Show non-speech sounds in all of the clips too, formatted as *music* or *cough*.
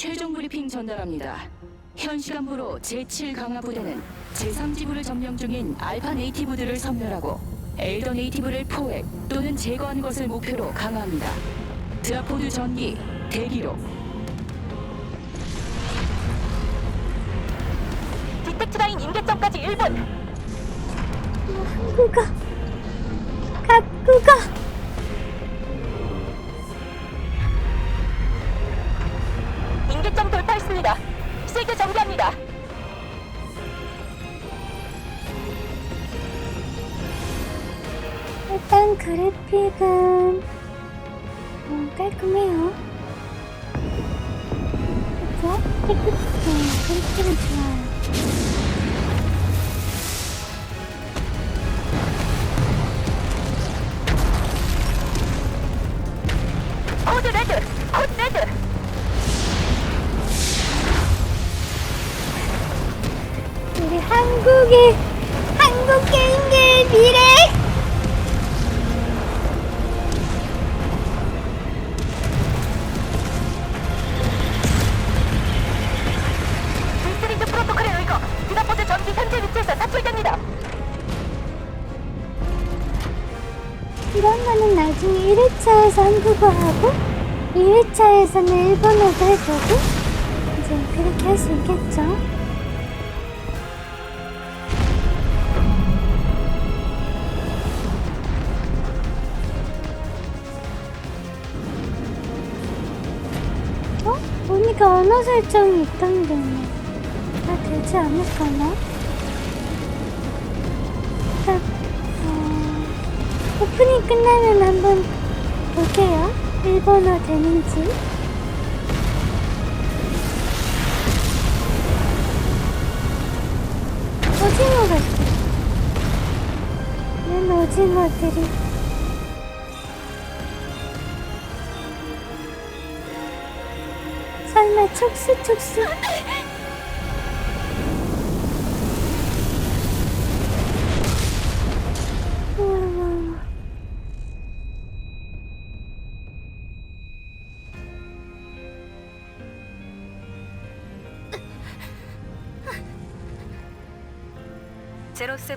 최종 브리핑 전달합니다. 현 시간부로 제7 강화 부대는 제3지부를 점령 중인 알파 네이티브들을 섬멸하고 엘더 네이티브를 포획 또는 제거하는 것을 목표로 강화합니다. 드라포드 전기 대기로 디텍트 라인 임계점까지 1분. 항구가 각구가 세게 정비합니다. 일단 그래픽은 음, 깔끔해요. 그죠? 깨끗해. 그래픽은 좋아요. 1회차에서 한국어 하고 2회차에서는 일본어도 해보고 이제 그렇게 할 수 있겠죠. 어? 보니까 언어 설정이 있던데 다 되지 않을까나? 딱 어... 오프닝 끝나면 한번 볼게요. 일본어 되는지. 오징어 같아. 는 오징어들이. 설마 촉수 촉수.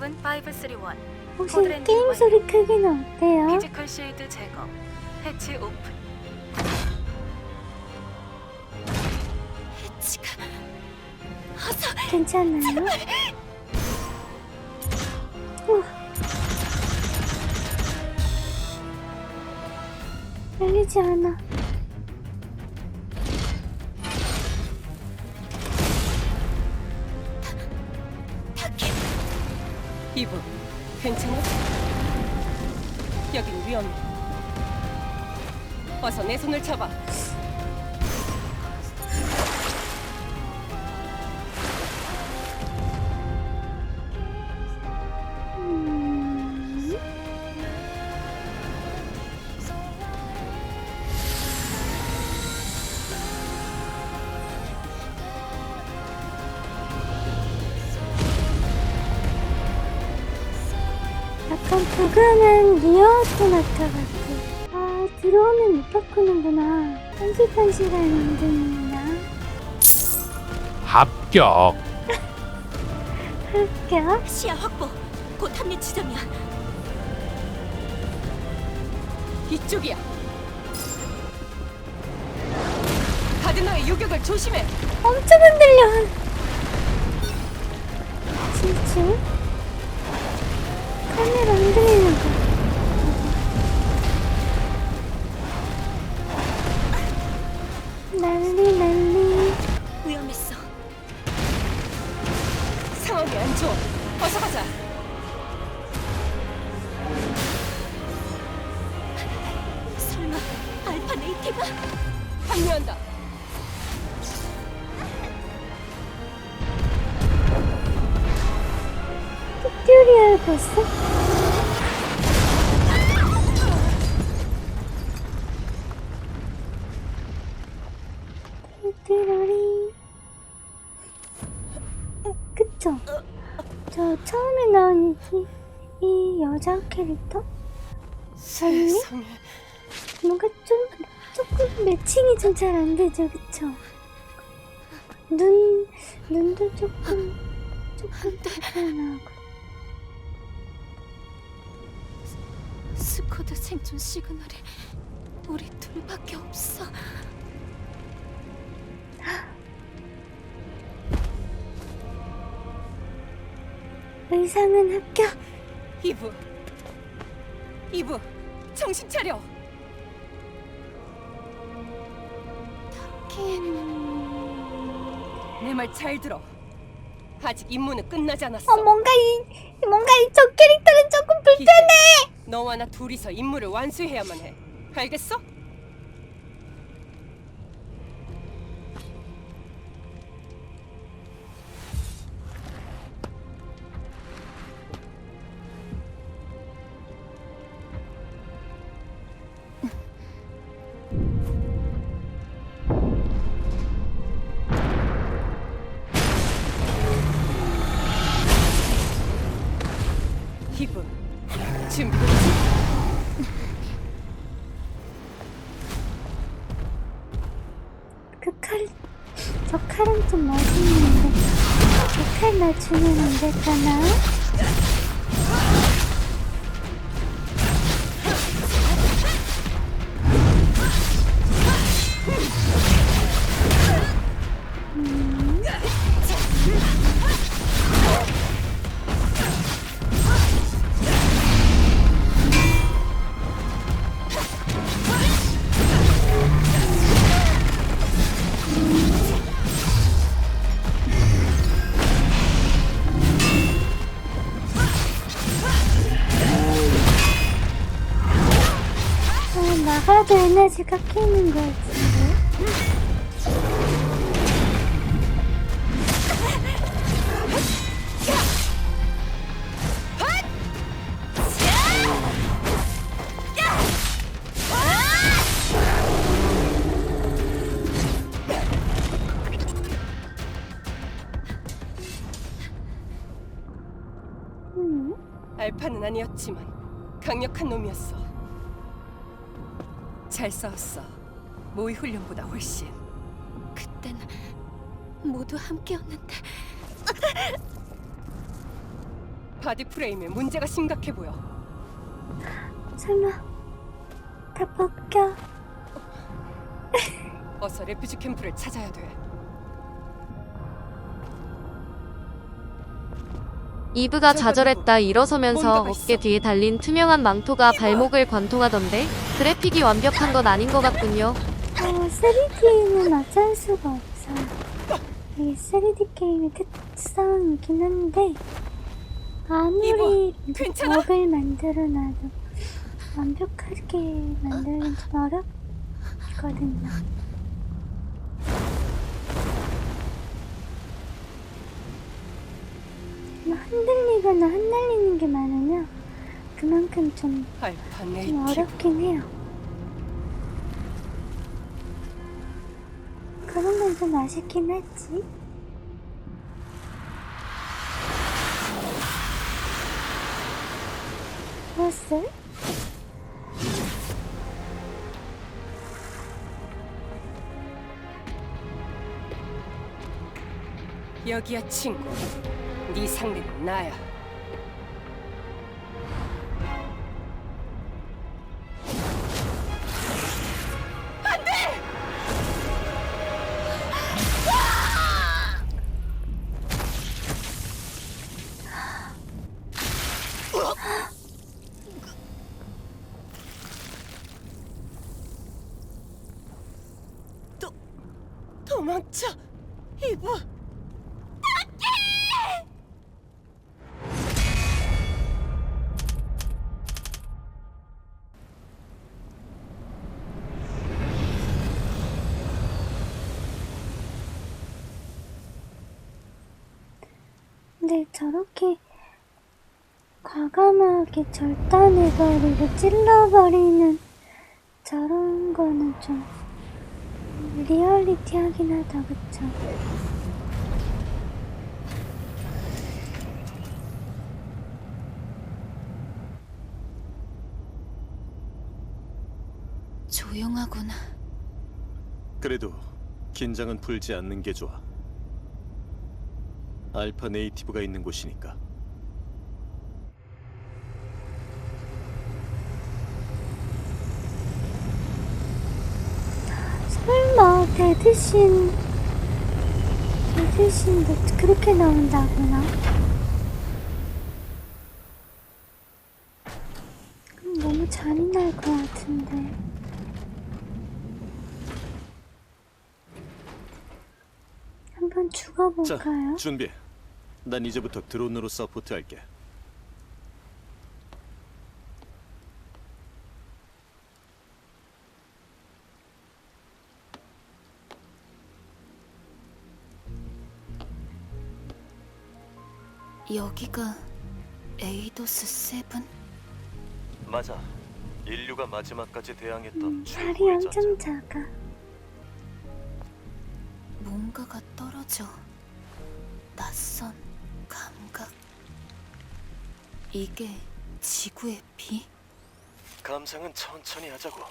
531. 혹시 게임 소리 크기는 어때요? 피지컬 실드 제거 해치 오픈 지금 어서 괜찮나요? 열리지 않아. 이분 괜찮아? 여긴 위험해. 어서 내 손을 잡아. 시간 만드는구나 합격. 합격 시야 확보. 곧 합류 지점이야. 이쪽이야. 가드너의 요격을 조심해. 엄청 흔들려. 진짜? 카메라 흔들리 봤어? 뚜뚜로리. 그쵸? 저 처음에 나온 이, 이 여자 캐릭터? 세상에. 뭔가 좀 조금 매칭이 좀 잘 안 되죠, 그쵸? 눈 눈도 조금 조금 *laughs* 불편하고 스쿼드 생존 시그널이 우리 둘밖에 없어. 의상은 합격. 이브, 이브, 정신 차려. 내 말 잘 들어. 아직 임무는 끝나지 않았어. 어 뭔가 이 뭔가 이 저 캐릭터는 조금 불편해. 너와 나 둘이서 임무를 완수해야만 해. 알겠어? 그 저 칼은 좀 멋있는데 저칼 맞추면 안 될까나? 나가도 에너지가 끼는 거 같은데? 음, 알파는 아니었지만 강력한 놈이었어. 잘 싸웠어. 모의 훈련보다 훨씬. 그땐 모두 함께였는데. 바디 프레임에 문제가 심각해 보여. 설마 다 벗겨? 어서 레퓨지 캠프를 찾아야 돼. 이브가 좌절했다 일어서면서 어깨. 뒤에 달린 투명한 망토가 발목을 관통하던데 그래픽이 완벽한 건 아닌 것 같군요. 어, 3D는 어쩔 수가 없어. 이게 3D 게임의 특성이긴 한데 아무리 괜찮아? 벽을 만들어놔도 완벽하게 만들긴 좀 어렵거든요. 흔들리거나 흩날리는 게 많으면 그만큼 좀, 좀. 어렵긴 해요. 그런 건 좀 아쉽긴 하지. 보스? 여기야 친구. 네 상대는 나야. 도 도망쳐 이브. 근데 저렇게 과감하게 절단해버리고 찔러버리는 저런 거는 좀 리얼리티하긴 하다, 그쵸? 조용하구나. 그래도 긴장은 풀지 않는 게 좋아. 알파 네이티브가 있는 곳이니까. 설마 데드신 데드신도 그렇게 나온다구나 너무 잔인할 것 같은데 한번 자, 죽어볼까요? 준비. 난 이제부터 드론으로 서포트할게. 여기가 에이도스 세븐? 맞아. 인류가 마지막까지 대항했던 음, 발이 엄청 작아 뭔가가 떨어져. 낯선 감각. 이게 지구의 비? 감상은 천천히 하자고.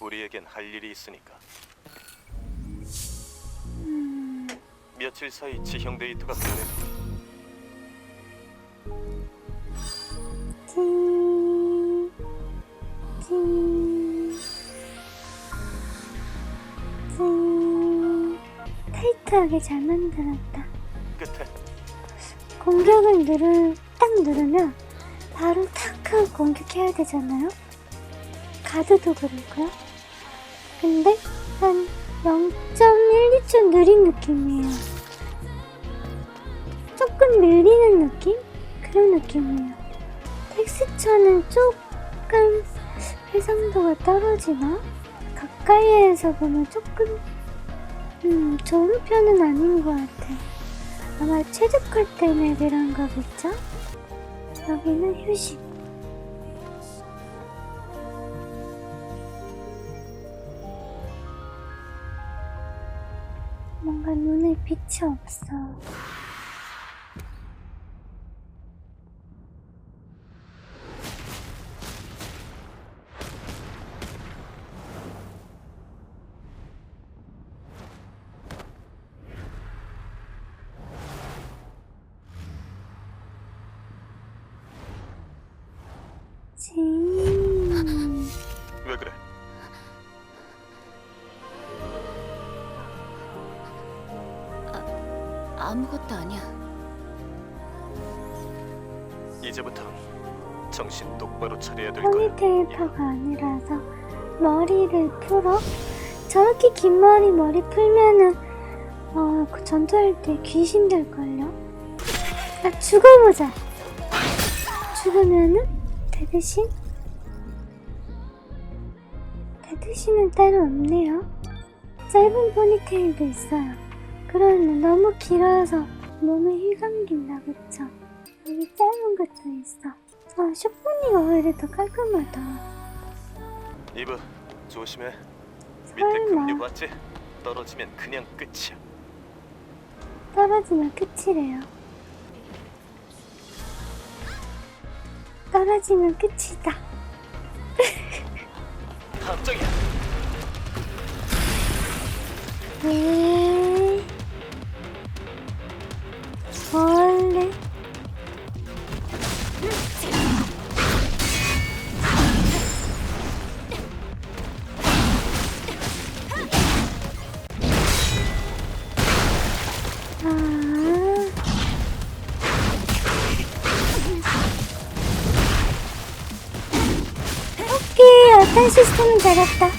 우리에겐 할 일이 있으니까. 음, 며칠 사이 지형 변해. 찡, 타이트하게 잘 만들었다. 끝에 공격을 누르, 딱 누르면 바로 탁 하고 공격해야 되잖아요? 가드도 그럴까요? 근데 한 0.12초 느린 느낌이에요. 조금 밀리는 느낌? 그런 느낌이에요. 텍스처는 조금 해상도가 떨어지나? 가까이에서 보면 조금 음, 좋은 편은 아닌 것 같아. 아마 최적화 때문에 그런 거겠죠? 여기는 휴식. 뭔가 눈에 빛이 없어. 포니테일파가 아니라서 머리를 풀어? 저렇게 긴 머리 머리 풀면은 어, 그 전투할 때 귀신 될걸요? 아, 죽어보자. 죽으면은 대대신? 대대신은 따로 없네요. 짧은 포니테일도 있어요. 그러면 너무 길어서 몸에 휘감긴다, 그쵸? 여기 짧은 것도 있어. 아, 쇼포니가 오히려 더 깔끔하다. 이브 조심해. 밑에 설마. 급류 봤지? 떨어지면 그냥 끝이야. 떨어지면 끝이래요. 떨어지면 끝이다. *laughs* 함정이야. 왜? 시스템은 잘했다.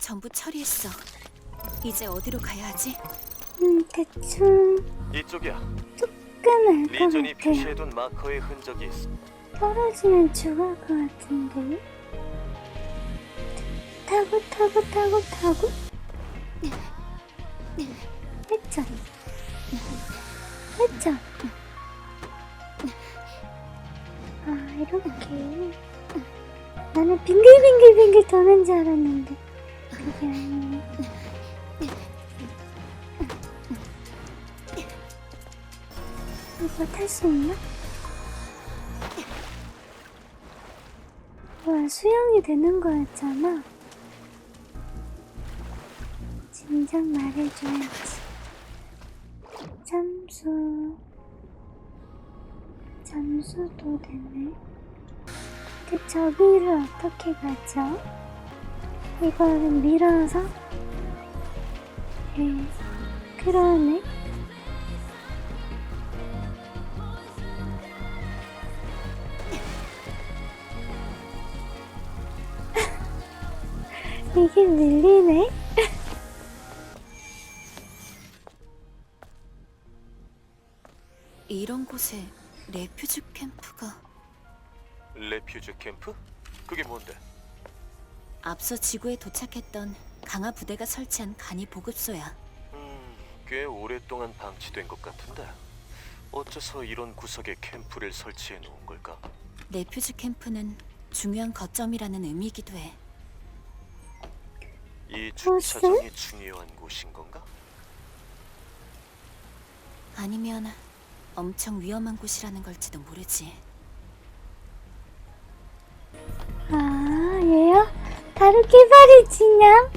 전부 처리했어. 이제 어디로 가야 하지? 음, 대충 이쪽이야. 조금 알것 리전이 같아요. 표시해둔 마커의 흔적이 있어. 떨어지면 죽을 것 같은데. 타고 타고 타고 타고. 회전. 회전. 아 이렇게. 나는 빙글빙글빙글 도는 줄 알았는데 그게 아니네. 이거 탈 수 있나? 와, 수영이 되는 거였잖아. 진작 말해줘야지. 잠수. 잠수도 되네. 그 저기를 어떻게 가죠? 이거를 밀어서? 예, 그러네. *laughs* 이게 밀리네? 곳에 레퓨지 캠프가 레퓨즈 캠프? 그게 뭔데? 앞서 지구에 도착했던 강화 부대가 설치한 간이 보급소야. 음, 꽤 오랫동안 방치된 것 같은데. 어째서 이런 구석에 캠프를 설치해 놓은 걸까? 레퓨지 캠프는 중요한 거점이라는 의미이기도 해. 이 주차장이 중요한 곳인 건가? 아니면 엄청 위험한 곳이라는 걸지도 모르지. 아, 얘요? 다루키바리 진영?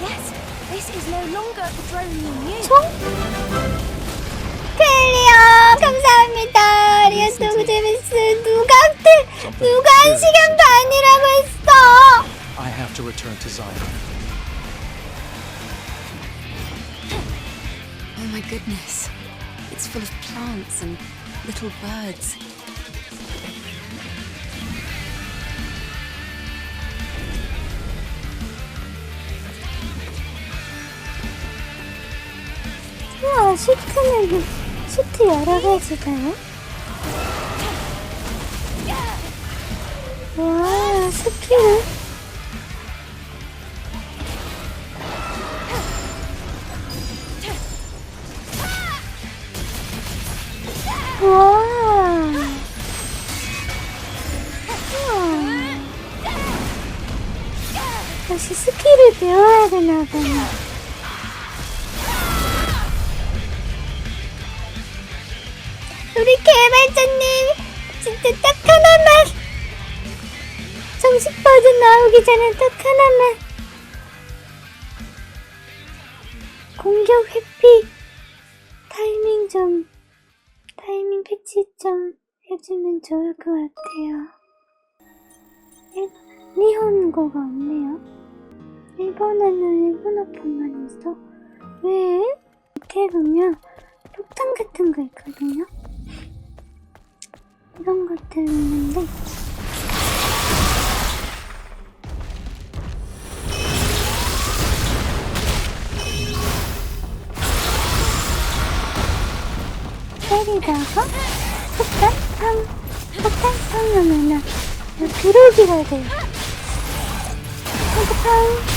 Yes, this is no longer the drone you knew. 클리어 감사합니다. 리아스토브 제비스 누가 트 누가 한 시간 반이라고 했어? I have to return to Zion. Oh my goodness. It's full of plants and little birds. 우와 시트는 시트 여러 가지가요? 와 스킬 와 우와 다시 스킬을 배워야 되나 봐요 개발자님 진짜 딱 하나만. 정식 버전 나오기 전에 딱 하나만. 공격 회피 타이밍 좀 타이밍 패치 좀 해주면 좋을 것 같아요. 네, 일본어가 없네요. 일본어는 일본어뿐만 있어. 왜? 이렇게 보면 폭탄 같은 거 있거든요. 이런 것들 있는데. 때리다가 폭탄탕 폭탄탕 하면은 비둘기가 돼요. 폭탄탕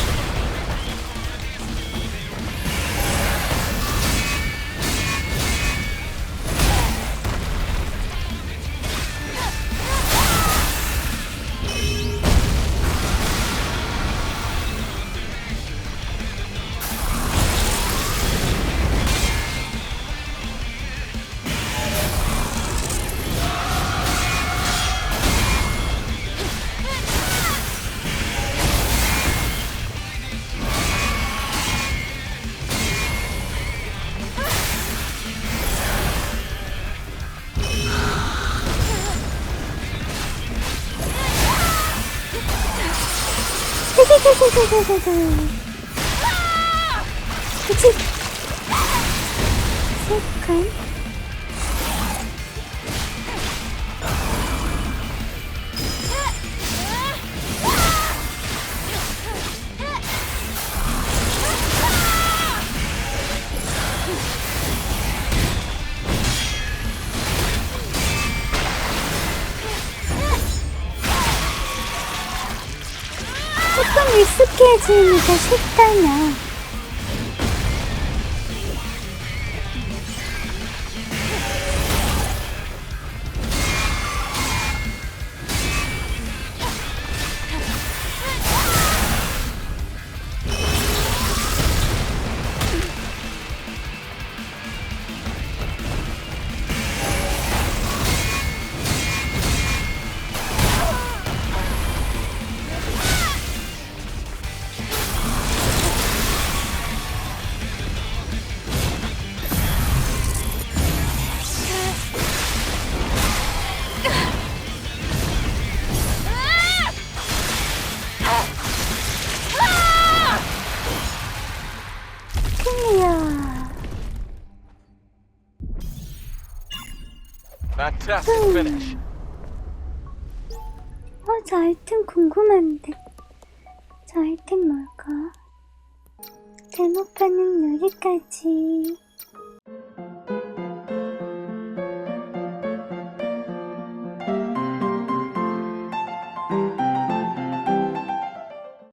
고고고고고 그치 색깔 친해지기가 쉽다면 아이템. 어, 저 아이템 궁금한데. 저 아이템 뭘까? 제목판은 여기까지.